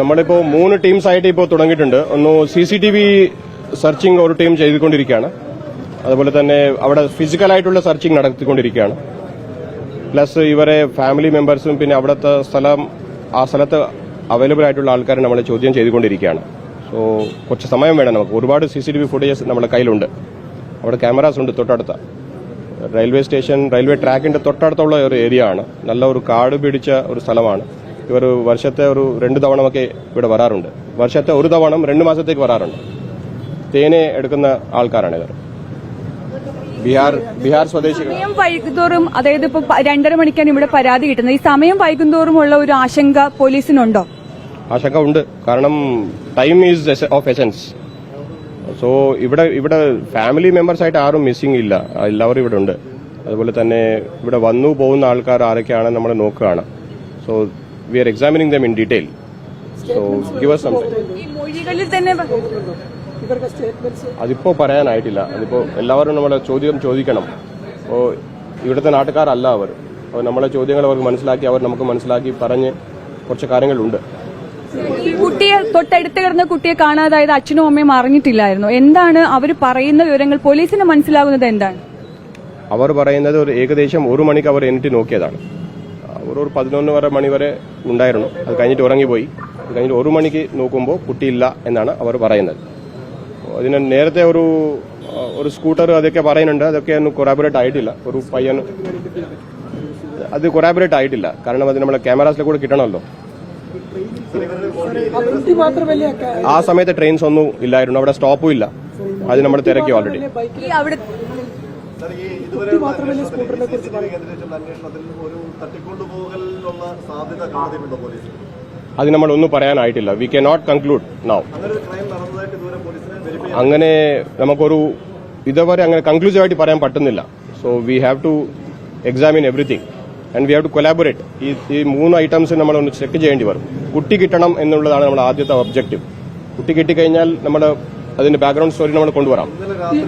നമ്മളിപ്പോൾ മൂന്ന് ടീംസ് ആയിട്ട് ഇപ്പോൾ തുടങ്ങിയിട്ടുണ്ട്. ഒന്ന് C C T V searching ഒരു ടീം ചെയ്തുകൊണ്ടിരിക്കുകയാണ്. അതുപോലെ തന്നെ അവിടെ ഫിസിക്കലായിട്ടുള്ള സെർച്ചിങ് നടത്തിക്കൊണ്ടിരിക്കുകയാണ്. പ്ലസ് ഇവരെ ഫാമിലി മെമ്പേഴ്സും പിന്നെ അവിടുത്തെ സ്ഥലം ആ സ്ഥലത്ത് അവൈലബിൾ ആയിട്ടുള്ള ആൾക്കാരെ നമ്മൾ ചോദ്യം ചെയ്തുകൊണ്ടിരിക്കുകയാണ്. സോ കുറച്ച് സമയം വേണം നമുക്ക്. ഒരുപാട് C C T V footages നമ്മുടെ കയ്യിലുണ്ട്. അവിടെ ക്യാമറാസ് ഉണ്ട് തൊട്ടടുത്ത. റെയിൽവേ സ്റ്റേഷൻ റെയിൽവേ ട്രാക്കിന്റെ തൊട്ടടുത്തുള്ള ഒരു ഏരിയ ആണ്. നല്ല ഒരു കാട് പിടിച്ച ഒരു സ്ഥലമാണ്. ഇവർ വർഷത്തെ ഒരു രണ്ട് തവണമൊക്കെ ഇവിടെ വരാറുണ്ട്. വർഷത്തെ ഒരു തവണ രണ്ട് മാസത്തേക്ക് വരാറുണ്ട്. തേനെ എടുക്കുന്ന ആൾക്കാരാണ് ഇവർ ബീഹാർ ബീഹാർ സ്വദേശികൾ. സമയം വൈകുന്തോറും അതായത് ഇപ്പൊ രണ്ടര മണിക്കാണ് ഇവിടെ പരാതി കിട്ടുന്നത്. ഈ സമയം വൈകുന്തോറുമുള്ള ഒരു ആശങ്ക പോലീസിനുണ്ടോ? ആശങ്ക ഉണ്ട്. കാരണം time is of essence so ഇവിടെ ഇവിടെ ഫാമിലി മെമ്പേഴ്സ് ആയിട്ട് ആരും മിസ്സിംഗ് ഇല്ല. എല്ലാവരും ഇവിടെ ഉണ്ട്. അതുപോലെ തന്നെ ഇവിടെ വന്നു പോകുന്ന ആൾക്കാർ ആരൊക്കെയാണ് നമ്മൾ നോക്കുകയാണ്. So we are examining them in detail. So give us ഈ മൊഴികളിൽ തന്നെ ഇവരുടെ സ്റ്റേറ്റ്മെന്റ്സ് അതിപ്പോ പറയാനായിട്ടില്ല. അതിപ്പോ എല്ലാവരും നമ്മളെ ചോദ്യം ചോദിക്കണം. അപ്പോൾ ഇവിടുത്തെ നാട്ടുകാരല്ല അവർ. അപ്പോൾ നമ്മളെ ചോദ്യങ്ങൾ അവർക്ക് മനസ്സിലാക്കി അവർ നമുക്ക് മനസ്സിലാക്കി പറഞ്ഞ് കുറച്ച് കാര്യങ്ങളുണ്ട്. ഈ കുട്ടിയെ തൊട്ടടുത്ത് കിടന്ന കുട്ടിയെ കാണാതായത് അച്ഛനും അമ്മയും അറിഞ്ഞിട്ടില്ലായിരുന്നു. എന്താണ് അവർ പറയുന്ന വിവരങ്ങൾ? പോലീസിന് മനസ്സിലാകുന്നത് എന്താണ്? അവർ പറയുന്നത് ഒരു ഏകദേശം ഒരു മണിക്ക് അവർ എന്നിട്ട് നോക്കിയതാണ്. അവർ ഒരു പതിനൊന്ന് വരെ മണി വരെ ഉണ്ടായിരുന്നു. അത് കഴിഞ്ഞിട്ട് ഉറങ്ങിപ്പോയി. അത് കഴിഞ്ഞിട്ട് ഒരു മണിക്ക് നോക്കുമ്പോൾ കുട്ടിയില്ല എന്നാണ് അവർ പറയുന്നത്. അതിന് നേരത്തെ ഒരു ഒരു സ്കൂട്ടർ അതൊക്കെ പറയുന്നുണ്ട്. അതൊക്കെ ഒന്നും കൊറാബറേറ്റ് ആയിട്ടില്ല. ഒരു പയ്യൻ അത് കൊറാബറേറ്റ് ആയിട്ടില്ല. കാരണം അത് നമ്മളെ ക്യാമറാസിലെ കൂടെ കിട്ടണമല്ലോ. ആ കുട്ടി ആ സമയത്ത് ട്രെയിൻസ് ഒന്നും ഇല്ലായിരുന്നു. അവിടെ സ്റ്റോപ്പും ഇല്ല. അത് നമ്മൾ തിരക്കി ഓൾറെഡി ബൈക്കിൽ ഈ അവിടെ കുട്ടി മാത്രമല്ലേ സ്കൂട്ടറിനെ കുറിച്ച് അത് നമ്മൾ ഒന്നും പറയാനായിട്ടില്ല. We can not conclude now അങ്ങനെ നമുക്കൊരു ഇതുവരെ അങ്ങനെ കൺക്ലൂസീവ് ആയിട്ട് പറയാൻ പറ്റുന്നില്ല. So we have to examine everything and we have to collaborate ഈ ഈ മൂന്ന് ഐറ്റംസ് നമ്മൾ ഒന്ന് ചെക്ക് ചെയ്യേണ്ടി വരും. കുട്ടി കിട്ടണം എന്നുള്ളതാണ് നമ്മുടെ ആദ്യത്തെ ഒബ്ജക്റ്റീവ് കുട്ടി കിട്ടിക്കഴിഞ്ഞാൽ നമ്മൾ അതിന്റെ ബാക്ക്ഗ്രൗണ്ട് സ്റ്റോറി നമ്മൾ കൊണ്ടുവരാം.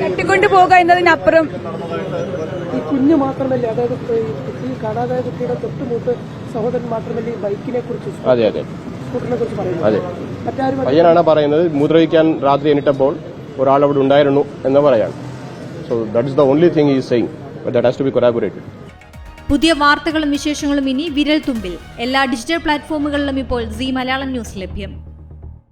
തട്ടിക്കൊണ്ടു പോകുക എന്നതിനപ്പുറം. ഈ കുഞ്ഞ് മാത്രമല്ല അതായത് ഈ കാണാതായ കുട്ടിയുടെ തൊട്ടുമൂത്ത് സഹോദരൻ മാത്രമല്ല ഈ ബൈക്കിനെ കുറിച്ച് അതെ അതെ. സ്കൂട്ടറിനെ കുറിച്ച് പറയുന്നത്? അതെ. പയ്യനാണ് പറയുന്നത് മൂത്രവിക്കാൻ രാത്രി എണ്ണിട്ടപ്പോൾ ഒരാൾ അവിടെ ഉണ്ടായിരുന്നു എന്ന് പറയാണ്. So that is the only thing is saying that has to be corroborated പുതിയ വാർത്തകളും വിശേഷങ്ങളും ഇനി വിരൽ തുമ്പിൽ. എല്ലാ ഡിജിറ്റൽ പ്ലാറ്റ്ഫോമുകളിലും ഇപ്പോൾ സി മലയാളം ന്യൂസ് ലഭ്യം.